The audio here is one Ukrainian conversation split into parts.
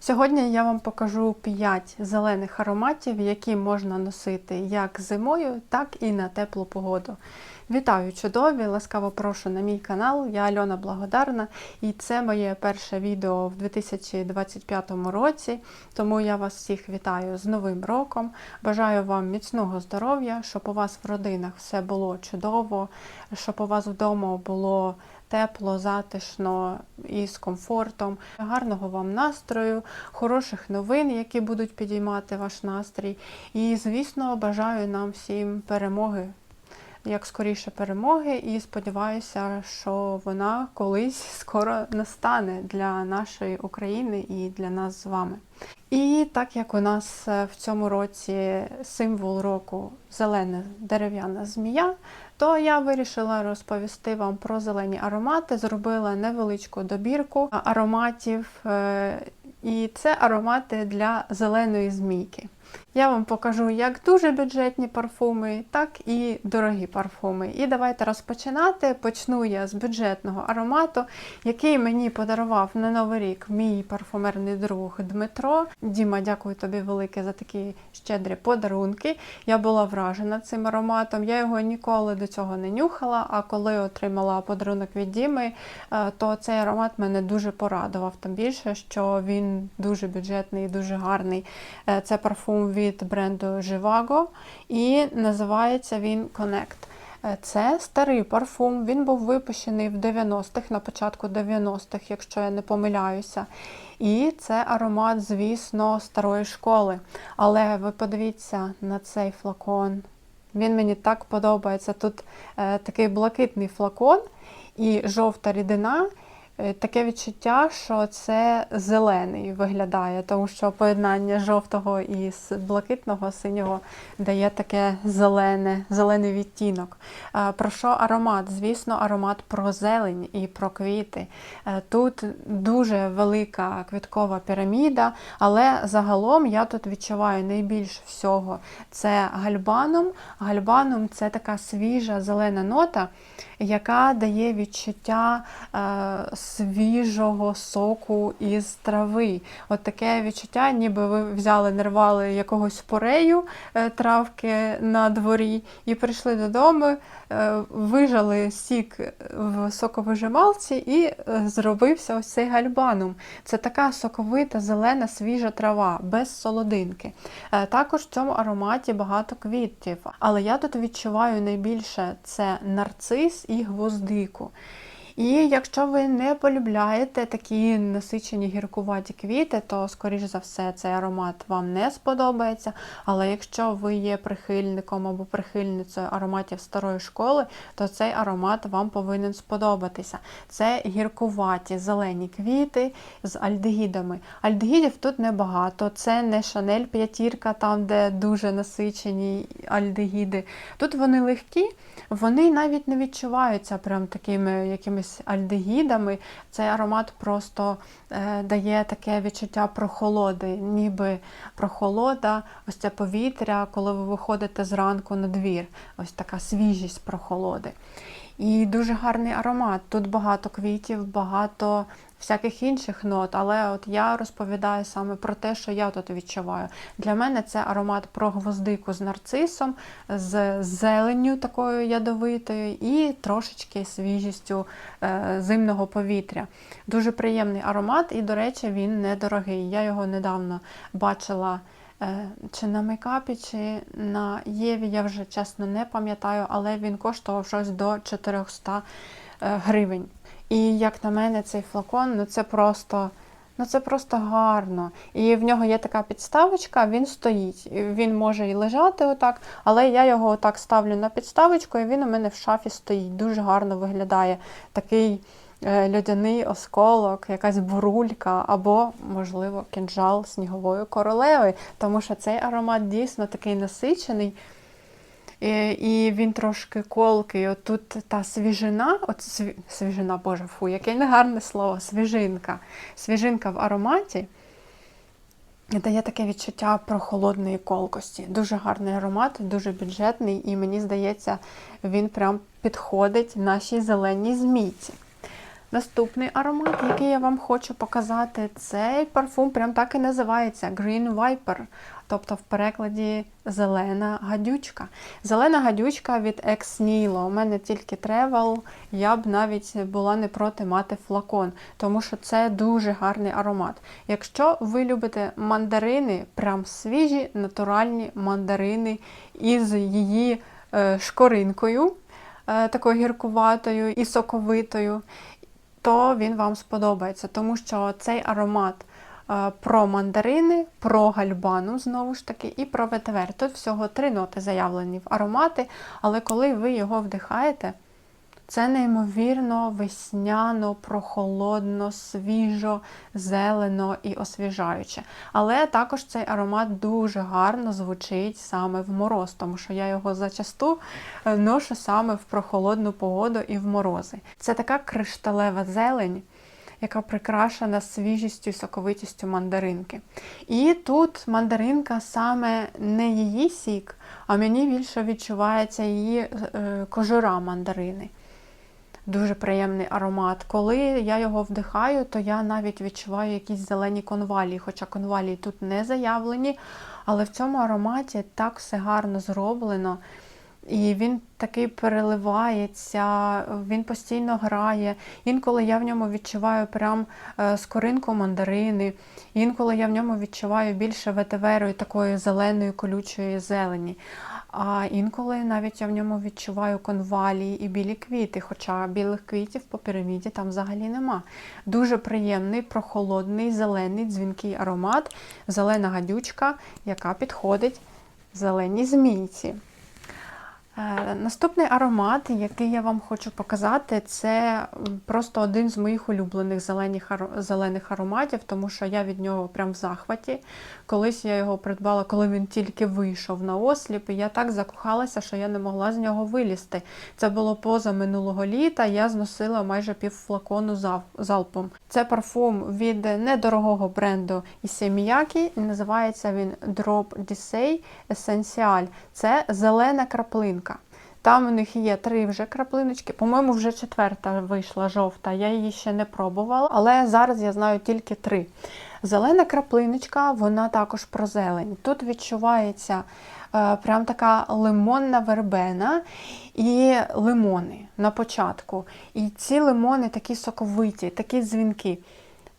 Сьогодні я вам покажу 5 зелених ароматів, які можна носити як зимою, так і на теплу погоду. Вітаю, чудові! Ласкаво прошу на мій канал. Я Альона Благодарна, і це моє перше відео в 2025 році. Тому я вас всіх вітаю з Новим роком. Бажаю вам міцного здоров'я, щоб у вас в родинах все було чудово, щоб у вас вдома було тепло, затишно і з комфортом. Гарного вам настрою, хороших новин, які будуть підіймати ваш настрій. І, звісно, бажаю нам всім перемоги. Як скоріше перемоги, і сподіваюся, що вона колись скоро настане для нашої України і для нас з вами. І так як у нас е, в цьому році символ року зелена дерев'яна змія, то я вирішила розповісти вам про зелені аромати. Зробила невеличку добірку ароматів, е, і це аромати для зеленої змійки. Я вам покажу як дуже бюджетні парфуми, так і дорогі парфуми. І давайте розпочинати. Почну я з бюджетного аромату, який мені подарував на Новий рік мій парфумерний друг Дмитро. Діма, дякую тобі велике за такі щедрі подарунки. Я була вражена цим ароматом. Я його ніколи до цього не нюхала. А коли отримала подарунок від Діми, е, то цей аромат мене дуже порадував. Тим більше, що він дуже бюджетний і дуже гарний. Е, Це парфум від бренду Живаго і називається він Connect. Е, Це старий парфум. Він був випущений в 90-х, на початку 90-х, якщо я не помиляюся. І це аромат, звісно, старої школи. Але ви подивіться на цей флакон. Він мені так подобається. Тут е, такий блакитний флакон і жовта рідина. Е, Таке відчуття, що це зелений виглядає, тому що поєднання жовтого і блакитного синього дає таке зелене, зелений відтінок. Е, Про що аромат? Звісно, аромат про зелень і про квіти. Е, Тут дуже велика квіткова піраміда, але загалом я тут відчуваю найбільше всього це гальбаном. Гальбаном це така свіжа зелена нота, яка дає відчуття свіжого соку із трави. От таке відчуття, ніби ви взяли, нервали якогось порею е, травки на дворі і прийшли додому, е, вижали сік в соковижималці і е, зробився ось цей гальбанум. Це така соковита, зелена, свіжа трава, без солодинки. Також в цьому ароматі багато квітів, але я тут відчуваю найбільше це нарцис і гвоздику. І якщо ви не полюбляєте такі насичені гіркуваті квіти, то, скоріш за все, цей аромат вам не сподобається. Але якщо ви є прихильником або прихильницею ароматів старої школи, то цей аромат вам повинен сподобатися. Це гіркуваті зелені квіти з альдегідами. Альдегідів тут небагато, це не Шанель п'ятірка, там, де дуже насичені альдегіди. Тут вони легкі, вони навіть не відчуваються прям такими якимись альдегідами. Цей аромат просто е, дає таке відчуття прохолоди, ніби прохолода, ось це повітря, коли ви виходите зранку на двір. Ось така свіжість прохолоди. І дуже гарний аромат. Тут багато квітів, багато всяких інших нот, але от я розповідаю саме про те, що я тут відчуваю. Для мене це аромат про гвоздику з нарцисом, з зеленню такою ядовитою і трошечки свіжістю е, зимного повітря. Дуже приємний аромат, і, до речі, він недорогий. Я його недавно бачила. Е, Чи на мейкапі, чи на Єві, я вже чесно не пам'ятаю, але він коштував щось до 400 е, гривень. І як на мене, цей флакон, ну це просто. Ну це просто гарно. І в нього є така підставочка, він стоїть. Він може і лежати отак, але я його отак ставлю на підставочку, і він у мене в шафі стоїть. Дуже гарно виглядає такий е, льодяний осколок, якась бурулька, або, можливо, кінжал снігової королеви, тому що цей аромат дійсно такий насичений. І, він трошки колкий. От тут та свіжина, от сві, свіжина, боже, фу, яке негарне слово, свіжинка. Свіжинка в ароматі дає таке відчуття прохолодної колкості. Дуже гарний аромат, дуже бюджетний, і мені здається, він прям підходить нашій зеленій змійці. Наступний аромат, який я вам хочу показати, цей парфум прям так і називається Green Viper, тобто в перекладі зелена гадючка. Зелена гадючка від Ex Nihilo. У мене тільки тревел, я б навіть була не проти мати флакон, тому що це дуже гарний аромат. Якщо ви любите мандарини, прям свіжі, натуральні мандарини із її е, шкоринкою. е, Такою гіркуватою і соковитою, то він вам сподобається, тому що цей аромат е, про мандарини, про гальбану, знову ж таки, і про ветивер. Тут всього три ноти заявлені в аромати, але коли ви його вдихаєте, це неймовірно весняно, прохолодно, свіжо, зелено і освіжаюче. Але також цей аромат дуже гарно звучить саме в мороз, тому що я його зачасту е, ношу саме в прохолодну погоду і в морози. Це така кришталева зелень. Яка прикрашена свіжістю і соковитістю мандаринки. І тут мандаринка саме не її сік, а мені більше відчувається її е, кожура мандарини. Дуже приємний аромат. Коли я його вдихаю, то я навіть відчуваю якісь зелені конвалії, хоча конвалії тут не заявлені, але в цьому ароматі так все гарно зроблено. І він такий переливається, він постійно грає. Інколи я в ньому відчуваю прям е, скоринку мандарини, інколи я в ньому відчуваю більше ветиверу і такої зеленої колючої зелені. А інколи навіть я в ньому відчуваю конвалії і білі квіти, хоча білих квітів по піраміді там взагалі нема. Дуже приємний, прохолодний, зелений, дзвінкий аромат, зелена гадючка, яка підходить зеленій змійці. Е, Наступний аромат, який я вам хочу показати, це просто один з моїх улюблених зелених, ароматів, тому що я від нього прям в захваті. Колись я його придбала, коли він тільки вийшов на осліп, і я так закохалася, що я не могла з нього вилізти. Це було поза минулого літа, я зносила майже пів флакону залпом. Це парфум від недорогого бренду Issey і називається він Drop Dissey Essential. Це зелена краплинка. Там у них є три вже краплиночки. По-моєму, вже четверта вийшла жовта. Я її ще не пробувала, але зараз я знаю тільки три. Зелена краплиночка, вона також про зелень. Тут відчувається е, прям така лимонна вербена і лимони на початку. І ці лимони такі соковиті, такі дзвінки.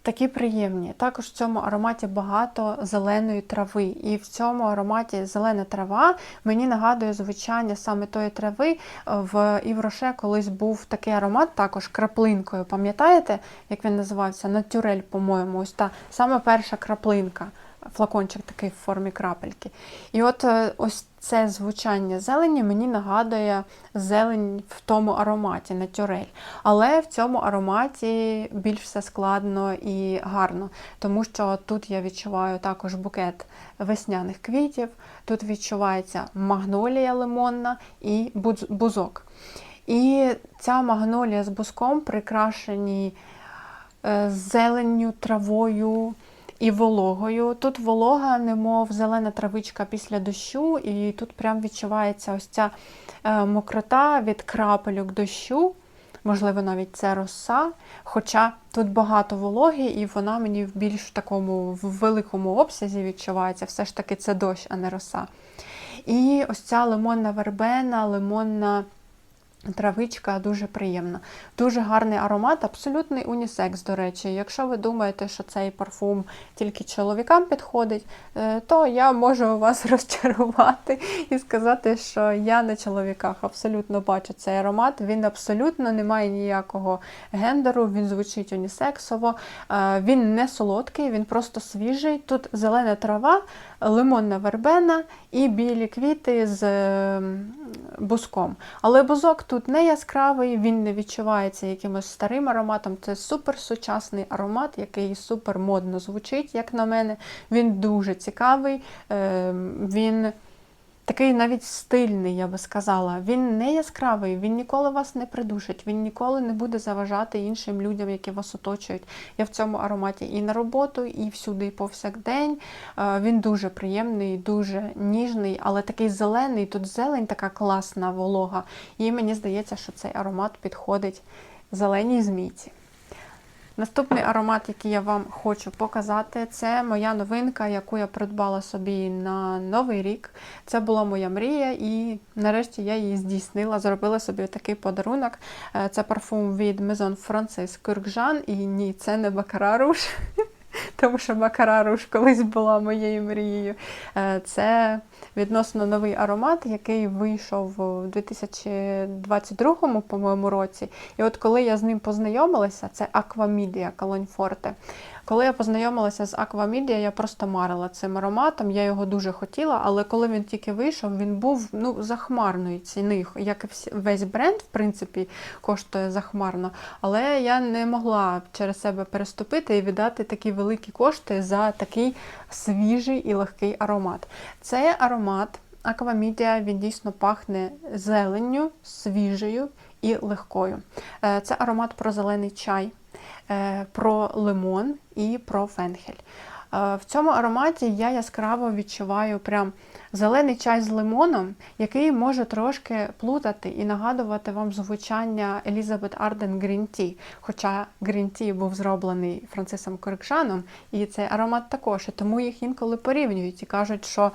Такі приємні. Також в цьому ароматі багато зеленої трави. І в цьому ароматі зелена трава мені нагадує звучання саме тої трави. В Івроше колись був такий аромат, також краплинкою. Пам'ятаєте, як він називався? Натюрель, по-моєму, ось та саме перша краплинка. Флакончик такий в формі крапельки. І от е, ось це звучання зелені мені нагадує зелень в тому ароматі натюрель. Але в цьому ароматі більш все складно і гарно, тому що тут я відчуваю також букет весняних квітів, тут відчувається магнолія лимонна і бузок. І ця магнолія з бузком прикрашені е, зеленню, травою і вологою. Тут волога, немов зелена травичка після дощу, і тут прям відчувається ось ця е, мокрота від крапельок дощу. Можливо, навіть це роса. Хоча тут багато вологи, і вона мені в більш такому в великому обсязі відчувається. Все ж таки це дощ, а не роса. І ось ця лимонна вербена, лимонна Травичка дуже приємна. Дуже гарний аромат, абсолютний унісекс, до речі. Якщо ви думаєте, що цей парфум тільки чоловікам підходить, е, то я можу вас розчарувати і сказати, що я на чоловіках абсолютно бачу цей аромат. Він абсолютно не має ніякого гендеру, він звучить унісексово, Е, він не солодкий, він просто свіжий. Тут зелена трава, лимонна вербена і білі квіти з бузком. Але бузок тут не яскравий, він не відчувається якимось старим ароматом. Це супер сучасний аромат, який супер модно звучить, як на мене. Він дуже цікавий. е, Він такий навіть стильний, я би сказала. Він не яскравий, він ніколи вас не придушить, він ніколи не буде заважати іншим людям, які вас оточують. Я в цьому ароматі і на роботу, і всюди, і повсякдень. Е, Він дуже приємний, дуже ніжний, але такий зелений. Тут зелень така класна волога. І мені здається, що цей аромат підходить зеленій змійці. Наступний аромат, який я вам хочу показати, це моя новинка, яку я придбала собі на Новий рік. Це була моя мрія, і нарешті я її здійснила, зробила собі такий подарунок. Е, Це парфум від Maison Francis Kurkdjian. І ні, це не Бакара Руж, тому що Бакара Руж колись була моєю мрією. Е, Це відносно новий аромат, який вийшов у 2022 по-моєму році. І от коли я з ним познайомилася, це Cologne Forte. Коли я познайомилася з Aquamidia, я просто марила цим ароматом, я його дуже хотіла, але коли він тільки вийшов, він був ну, захмарної ціни, як і весь бренд, в принципі, коштує захмарно. Але я не могла через себе переступити і віддати такі великі кошти за такий свіжий і легкий аромат. Цей аромат Аквамідія він дійсно пахне зеленню, свіжою і легкою. Е, Це аромат про зелений чай, е, про лимон і про фенхель. Е, В цьому ароматі я яскраво відчуваю прям зелений чай з лимоном, який може трошки плутати і нагадувати вам звучання Елізабет Арден Green Tea. Хоча Green Tea був зроблений Францисом Корикшаном, і цей аромат також. І тому їх інколи порівнюють і кажуть, що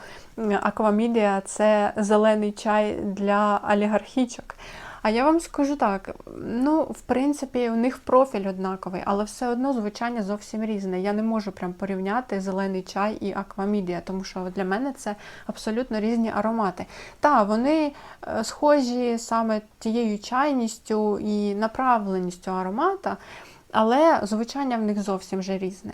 Аквамідія це зелений чай для олігархічок. А я вам скажу так: ну, в принципі, у них профіль однаковий, але все одно звучання зовсім різне. Я не можу прям порівняти зелений чай і аквамідія, тому що для мене це абсолютно різні аромати. Та, вони е, схожі саме тією чайністю і направленістю аромата, але звучання в них зовсім вже різне.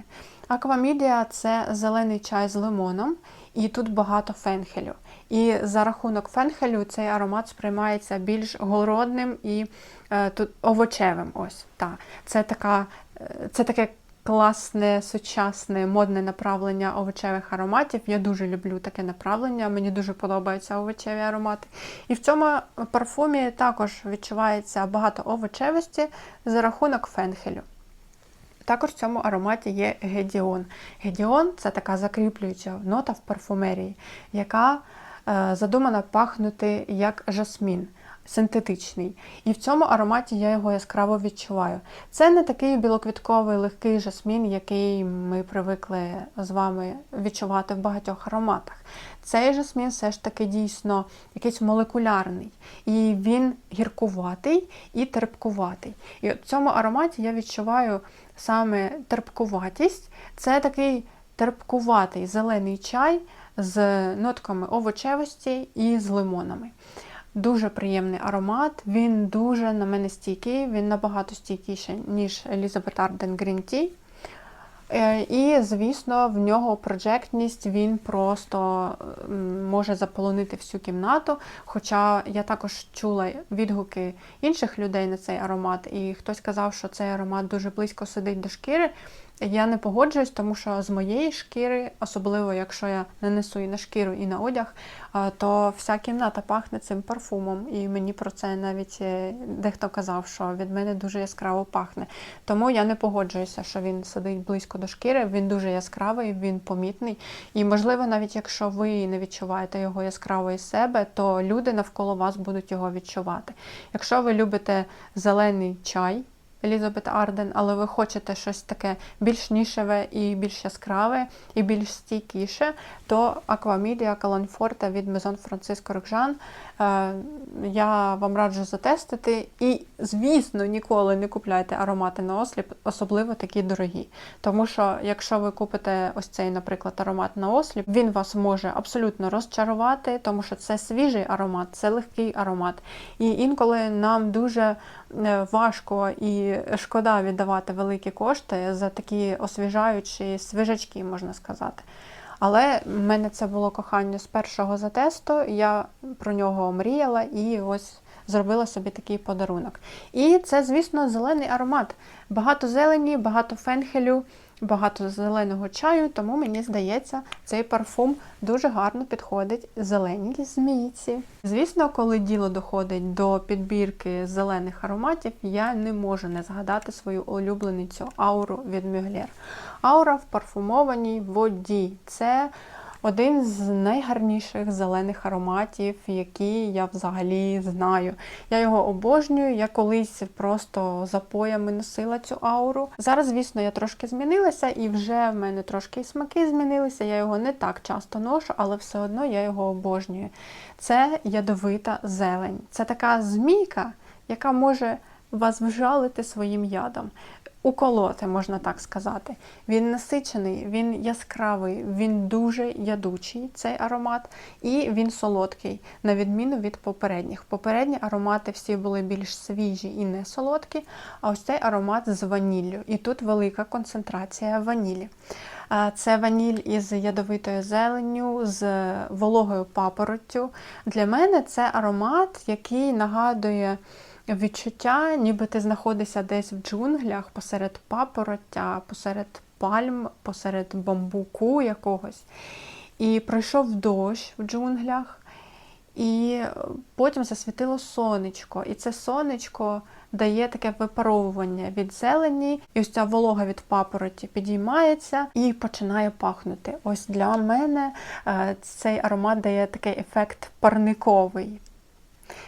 Аквамідія це зелений чай з лимоном, і тут багато фенхелю. І за рахунок фенхелю цей аромат сприймається більш голодним і е, тут овочевим. Ось та це така, е, це таке класне, сучасне, модне направлення овочевих ароматів. Я дуже люблю таке направлення. Мені дуже подобаються овочеві аромати. І в цьому парфумі також відчувається багато овочевості за рахунок фенхелю. Також в цьому ароматі є гедіон. Гедіон це така закріплююча нота в парфумерії, яка е, задумана пахнути як жасмін. Синтетичний. І в цьому ароматі я його яскраво відчуваю. Це не такий білоквітковий легкий жасмін, який ми привикли з вами відчувати в багатьох ароматах. Цей жасмін все ж таки дійсно якийсь молекулярний. І він гіркуватий і терпкуватий. І от в цьому ароматі я відчуваю саме терпкуватість. Це такий терпкуватий зелений чай з нотками овочевості і з лимонами. Дуже приємний аромат, він дуже на мене стійкий, він набагато стійкіший, ніж Elizabeth Arden Green Tea. І, звісно, в нього проджектність він просто може заполонити всю кімнату. Хоча я також чула відгуки інших людей на цей аромат, і хтось казав, що цей аромат дуже близько сидить до шкіри. Я не погоджуюсь, тому що з моєї шкіри, особливо якщо я нанесу і на шкіру, і на одяг, то вся кімната пахне цим парфумом. І мені про це навіть е, дехто казав, що від мене дуже яскраво пахне. Тому я не погоджуюся, що він сидить близько до шкіри. Він дуже яскравий, він помітний. І можливо, навіть якщо ви не відчуваєте його яскраво із себе, то люди навколо вас будуть його відчувати. Якщо ви любите зелений чай. Елізабет Арден, але ви хочете щось таке більш нішеве і більш яскраве, і більш стійкіше, то Aquamidia Calanforte від Maison Francisco Roxan е, я вам раджу затестити. І, звісно, ніколи не купляйте аромати на осліп, особливо такі дорогі. Тому що, якщо ви купите ось цей, наприклад, аромат на осліп, він вас може абсолютно розчарувати, тому що це свіжий аромат, це легкий аромат. І інколи нам дуже е, важко і шкода віддавати великі кошти за такі освіжаючі свіжачки, можна сказати. Але в мене це було кохання з першого затесту, я про нього мріяла і ось зробила собі такий подарунок. І це, звісно, зелений аромат. Багато зелені, багато фенхелю, багато зеленого чаю, тому мені здається, цей парфум дуже гарно підходить зеленій змійці. Звісно, коли діло доходить до підбірки зелених ароматів, я не можу не згадати свою улюбленицю ауру від Мюглєр. Аура в парфумованій воді. Це один з найгарніших зелених ароматів, які я взагалі знаю. Я його обожнюю. Я колись просто запоями носила цю ауру. Зараз, звісно, я трошки змінилася, і вже в мене трошки смаки змінилися. Я його не так часто ношу, але все одно я його обожнюю. Це ядовита зелень. Це така змійка, яка може вас вжалити своїм ядом. Уколоти, можна так сказати. Він насичений, він яскравий, він дуже ядучий, цей аромат, і він солодкий, на відміну від попередніх. Попередні аромати всі були більш свіжі і не солодкі, а ось цей аромат з ваніллю. І тут велика концентрація ванілі. Це ваніль із ядовитою зеленню, з вологою папороттю. Для мене це аромат, який нагадує відчуття, ніби ти знаходишся десь в джунглях посеред папороття, посеред пальм, посеред бамбуку якогось. І пройшов дощ в джунглях, і потім засвітило сонечко. І це сонечко дає таке випаровування від зелені, і ось ця волога від папороті підіймається і починає пахнути. Ось для мене е, цей аромат дає такий ефект парниковий.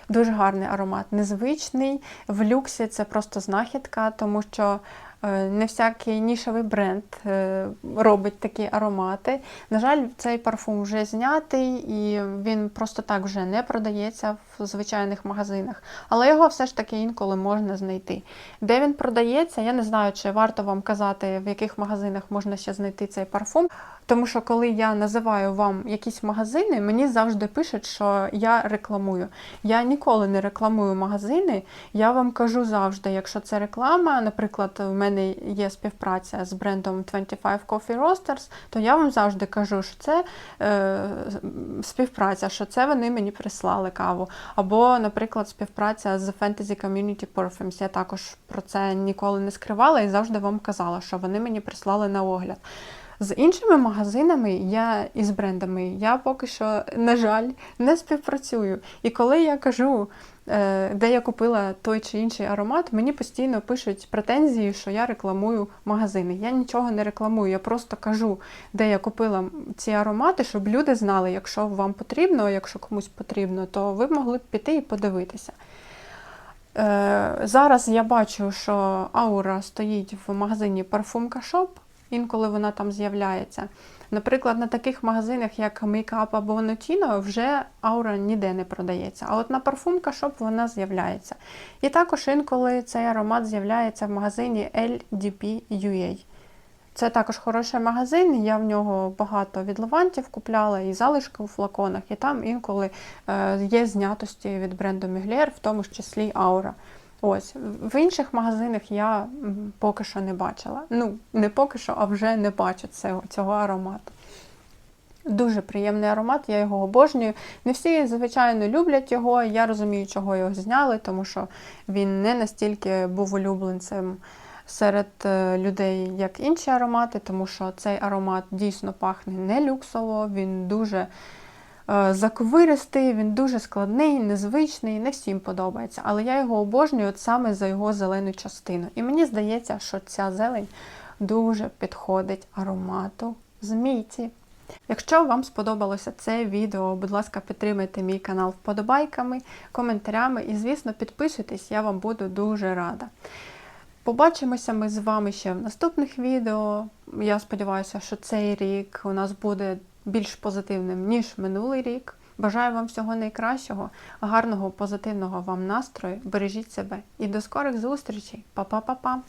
Дуже гарний аромат, незвичний. В люксі це просто знахідка, тому що е, не всякий нішевий бренд е, робить такі аромати. На жаль, цей парфум вже знятий і він просто так вже не продається в звичайних магазинах. Але його все ж таки інколи можна знайти. Де він продається, я не знаю, чи варто вам казати, в яких магазинах можна ще знайти цей парфум. Тому що коли я називаю вам якісь магазини, мені завжди пишуть, що я рекламую. Я ніколи не рекламую магазини. Я вам кажу завжди, якщо це реклама, наприклад, в мене є співпраця з брендом 25 Coffee Roasters, то я вам завжди кажу, що це е, співпраця, що це вони мені прислали каву. Або, наприклад, співпраця з Fantasy Community Perfumes. Я також про це ніколи не скривала і завжди вам казала, що вони мені прислали на огляд. З іншими магазинами я і з брендами я поки що, на жаль, не співпрацюю. І коли я кажу, е, де я купила той чи інший аромат, мені постійно пишуть претензії, що я рекламую магазини. Я нічого не рекламую, я просто кажу, де я купила ці аромати, щоб люди знали, якщо вам потрібно, якщо комусь потрібно, то ви могли б піти і подивитися. Е, Зараз я бачу, що аура стоїть в магазині Parfumka Shop інколи вона там з'являється. Наприклад, на таких магазинах, як Makeup або Notino, вже аура ніде не продається. А от на парфумка Shop вона з'являється. І також інколи цей аромат з'являється в магазині LDP.UA. Це також хороший магазин, я в нього багато відливантів купляла і залишки у флаконах, і там інколи е, є знятості від бренду Mugler, в тому числі Aura. Ось в інших магазинах я поки що не бачила. Ну, не поки що, а вже не бачу цього, цього аромату. Дуже приємний аромат, я його обожнюю. Не всі, звичайно, люблять його. Я розумію, чого його зняли, тому що він не настільки був улюбленцем серед е, людей, як інші аромати, тому що цей аромат дійсно пахне не люксово, він дуже Е, заковиристий, він дуже складний, незвичний, не всім подобається. Але я його обожнюю саме за його зелену частину. І мені здається, що ця зелень дуже підходить аромату змійці. Якщо вам сподобалося це відео, будь ласка, підтримайте мій канал вподобайками, коментарями і, звісно, підписуйтесь, я вам буду дуже рада. Побачимося ми з вами ще в наступних відео. Я сподіваюся, що цей рік у нас буде більш позитивним, ніж минулий рік. Бажаю вам всього найкращого, гарного, позитивного вам настрою. Бережіть себе і до скорих зустрічей. Па-па-па-па!